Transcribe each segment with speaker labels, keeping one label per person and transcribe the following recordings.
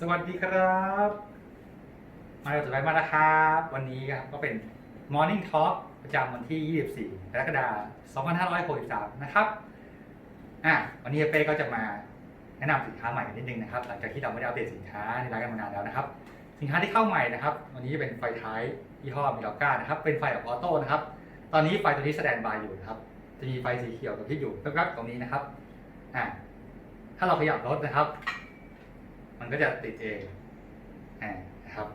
Speaker 1: สวัสดีครับ มาเราสุดท้ายมาแล้วครับ วันนี้ครับก็เป็น Morning Talk ประจำวันที่ 24กรกฎาคม2563 นะครับอะวันนี้เป้ก็จะมาแนะนำสินค้าใหม่นิดนึงนะครับ หลังจากที่เราไม่ได้อัปเดตสินค้าในร้านกันมานานแล้วนะครับ สินค้าที่เข้าใหม่นะครับ วันนี้จะเป็นไฟท้ายยี่ห้อมิลก้านะครับ เป็นไฟแบบออโต้นะครับ ตอนนี้ไฟตัวนี้แสดงบายอยู่นะครับ จะมีไฟสีเขียวกับที่อยู่แป๊บๆตรงนี้นะครับอะถ้าเราขยับรถนะครับ มันก็จะติดเองนะครับ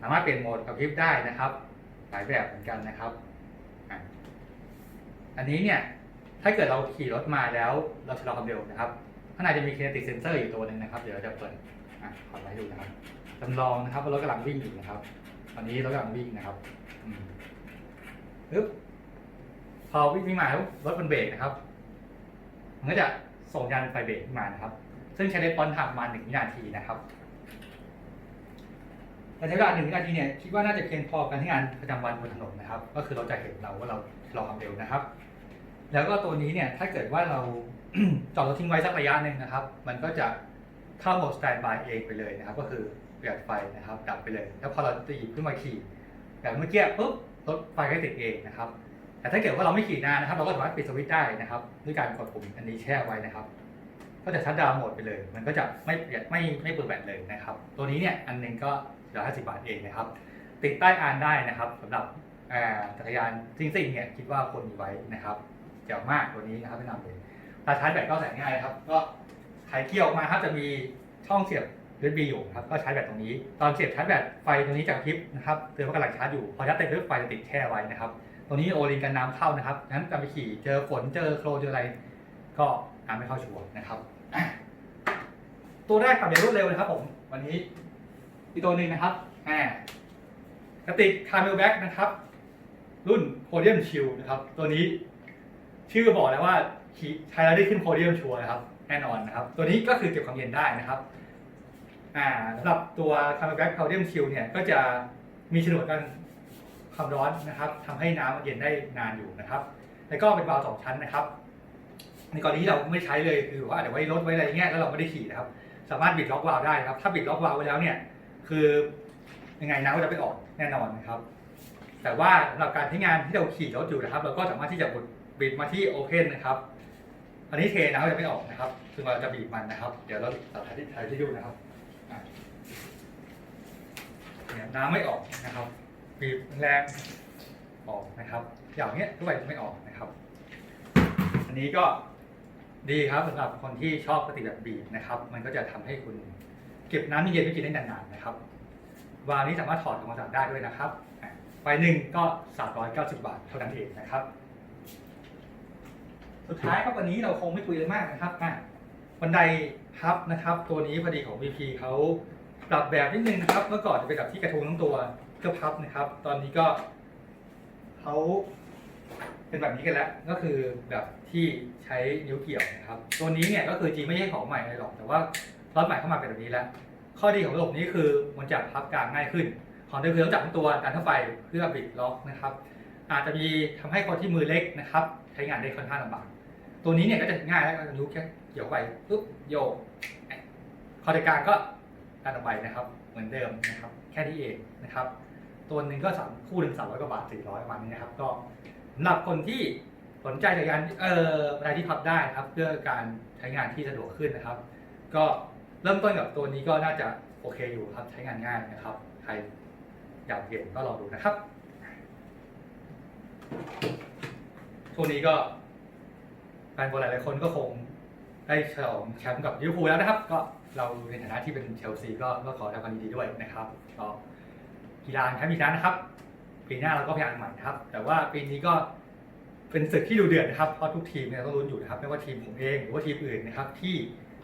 Speaker 1: สามารถเปลี่ยนโหมดกับพริบได้นะครับ หลายแบบเหมือนกันนะครับ อันนี้เนี่ย ถ้าเกิดเราขี่รถมาแล้วเราชะลอความเร็วนะครับ ข้างในจะมี kinetic sensor อยู่ตัวหนึ่งนะครับ เดี๋ยวเราจะเปิดอขอไว้ดูนะครับจำลองนะครับว่ารถกำลังวิ่งอยู่นะครับ ตอนนี้รถกำลังวิ่งนะครับอืมปึ๊บพอวิ่งมาแล้วรถมันเบรกนะครับ มันก็จะส่งสัญญาณไฟเบรกขึ้นมานะครับ ซึ่งใช้ได้ปอนทำประมาณหนึ่งวินาทีนะครับแต่ใช้เวลาหนึ่งวินาทีเนี่ยคิดว่าน่าจะเพียงพอการใช้งานประจำวันบนถนนนะครับ ก็คือเราจะเห็นเราว่าเราลอความเร็วนะครับ แล้วก็ตัวนี้เนี่ยถ้าเกิดว่าเราจอดรถทิ้งไว้สักระยะหนึ่งนะครับ มันก็จะเข้าโหมดสแตนบายเองไปเลยนะครับ ก็คือเปิดไฟนะครับ ดับไปเลย แล้วพอเราจะหยิบขึ้นมาขี่แบบเมื่อกี้ปุ๊บรถไฟก็ติดเองนะครับ แต่ถ้าเกิดว่าเราไม่ขี่นานนะครับ เราก็สามารถปิดสวิตช์ได้นะครับ ด้วยการกดปุ่มอันนี้แช่ไว้นะครับ ก็จะชัดดาวน์หมดไปเลย มันก็จะไม่เปลี่ยนไม่ไม่เปิดแบตเลยนะครับ ตัวนี้เนี่ยอันหนึงก็เหลือ50บาทเองนะครับ ติดใต้อานได้นะครับสำหรับอ่าจักรยานซิ่งๆเนี่ยคิดว่าควรมีไว้นะครับเจ๋วมากตัวนี้นะครับแนะนำเลยตาชาร์จแบตก็ใส่ง่ายนะครับ ก็ไขเกี่ยวมาครับจะมีช่องเสียบ USB อยู่ครับก็ใช้แบตตรงนี้ ตอนเสียบชาร์จแบตไฟตรงนี้จะกพิบนะครับเตือนว่ากำลังชาร์จอยู่พอชาร์จเต็มปุ๊บไฟจะติดแช่ไว้นะครับตรงนี้โอลิงกันน้ำเข้านะครับงั้นการไปขี่เจอฝนเจอโคลนเจออะไร ก็น้ำไม่เข้าชัวร์นะครับ ตัวแรกขับอย่างรวดเร็วนะครับผม วันนี้อีกตัวหนึ่งนะครับอ่ากระติกคาร์เมลแบ็กนะครับ รุ่นโพเดียมชิลนะครับ ตัวนี้ชื่อบอกแล้วว่าใช้แล้วได้ขึ้นโพเดียมชัวร์นะครับ แน่นอนนะครับ ตัวนี้ก็คือเก็บความเย็นได้นะครับอ่าสำหรับตัวคาร์เมลแบ็กโพเดียมชิลเนี่ยก็จะมีฉนวนกันความร้อนนะครับทำให้น้ำมันเย็นได้นานอยู่นะครับ แล้วก็เป็นวาล์วสองชั้นนะครับ ในกรณีที่เราไม่ใช้เลยคือว่าเดี๋ยวไว้รถไว้อะไรเงี้ยแล้วเราไม่ได้ขี่นะครับ สามารถบิดล็อกวาล์วได้นะครับ ถ้าบิดล็อกวาล์วไว้แล้วเนี่ยคือยังไงน้ำก็จะไม่ออกแน่นอนนะครับ แต่ว่าสำหรับการใช้งานที่เราขี่รถอยู่นะครับ เราก็สามารถที่จะบิดมาที่โอเพนนะครับอันนี้เทน้ำก็จะไม่ออกนะครับซึ่งเราจะบีบมันนะครับ เดี๋ยวเราสาธิตสาธิตให้ดูนะครับเนี่ยน้ำไม่ออกนะครับบีบแรงออกนะครับ อย่างเนี้ยทุกใบจะไม่ออกนะครับ อันนี้ก็ ดีครับสำหรับคนที่ชอบปฏิบัติบีบนะครับ มันก็จะทำให้คุณเก็บน้ำเย็นไว้กินได้นานๆนะครับวาล์วนี้สามารถถอดออกมาจากได้ด้วยนะครับอะใบหนึ่งก็ 390 บาทเท่านั้นเองนะครับ สุดท้ายครับวันนี้เราคงไม่คุยเลยมากนะครับบันไดพับนะครับ ตัวนี้พอดีของ VP เขาปรับแบบนิดนึงนะครับ เมื่อก่อนจะเป็นแบบที่กระทุงทั้งตัวเพื่อพับนะครับ ตอนนี้ก็เขา เป็นแบบนี้กันแล้ว ก็คือแบบที่ใช้นิ้วเกี่ยวนะครับ ตัวนี้เนี่ยก็คือจริงไม่ใช่ของใหม่อะไรหรอก แต่ว่าล็อตใหม่เข้ามาเป็นแบบนี้แล้ว ข้อดีของระบบนี้คือมันจะพับกลางง่ายขึ้น ของเดิมคือต้องจับทั้งตัวดันเข้าไปเพื่อบิดล็อกนะครับ อาจจะมีทำให้คนที่มือเล็กนะครับ ใช้งานได้ค่อนข้างลำบาก ตัวนี้เนี่ยก็จะง่ายแล้วก็นิ้วแค่เกี่ยวไปปุ๊บโยกคอเดกางก็ดันออกไปนะครับ เหมือนเดิมนะครับ แค่นี้เองนะครับ ตัวหนึ่งก็สามคู่หนึ่งสามร้อยกว่าบาทสี่ร้อยประมาณนี้นะครับ ก็ สำหรับคนที่สนใจจากการเอ่อไรที่พับได้ครับ เพื่อการใช้งานที่สะดวกขึ้นนะครับ ก็เริ่มต้นกับตัวนี้ก็น่าจะโอเคอยู่ครับใช้งานง่ายนะครับ ใครอยากเห็นก็ลองดูนะครับช่วงนี้ก็แฟนบอลหลายๆคนก็คงได้ฉลองแชมป์กับลิเวอร์พูลแล้วนะครับ ก็เราในฐานะที่เป็นเชลซีก็ก็ขอแสดงความยินดีด้วยนะครับก็กีฬาแชมป์อีกแล้วนะครับ ปีหน้าเราก็พยายามใหม่นะครับ แต่ว่าปีนี้ก็เป็นศึกที่ดูเดือดนะครับเพราะทุกทีมเนี่ยต้องลุ้นอยู่นะครับไม่ว่าทีมผมเองหรือว่าทีมอื่นนะครับ ที่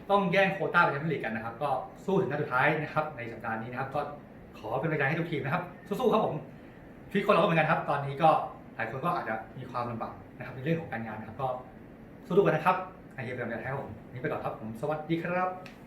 Speaker 1: ต้องแย่งโคต้าไปแชมเปี้ยนลีกกันนะครับ ก็สู้ถึงนัดสุดท้ายนะครับ ในสัปดาห์นี้นะครับ ก็ขอเป็นกำลังใจให้ทุกทีมนะครับ สู้ๆครับผมชีวิตคนเราก็เหมือนกันครับ ตอนนี้ก็หลายคนก็อาจจะมีความลำบากนะครับในเรื่องของการงานนะครับ ก็สู้ๆกันนะครับไอเฮียเป็นกำลังใจให้ผมนนี่ไปก่อนครับผมสวัสดีครับ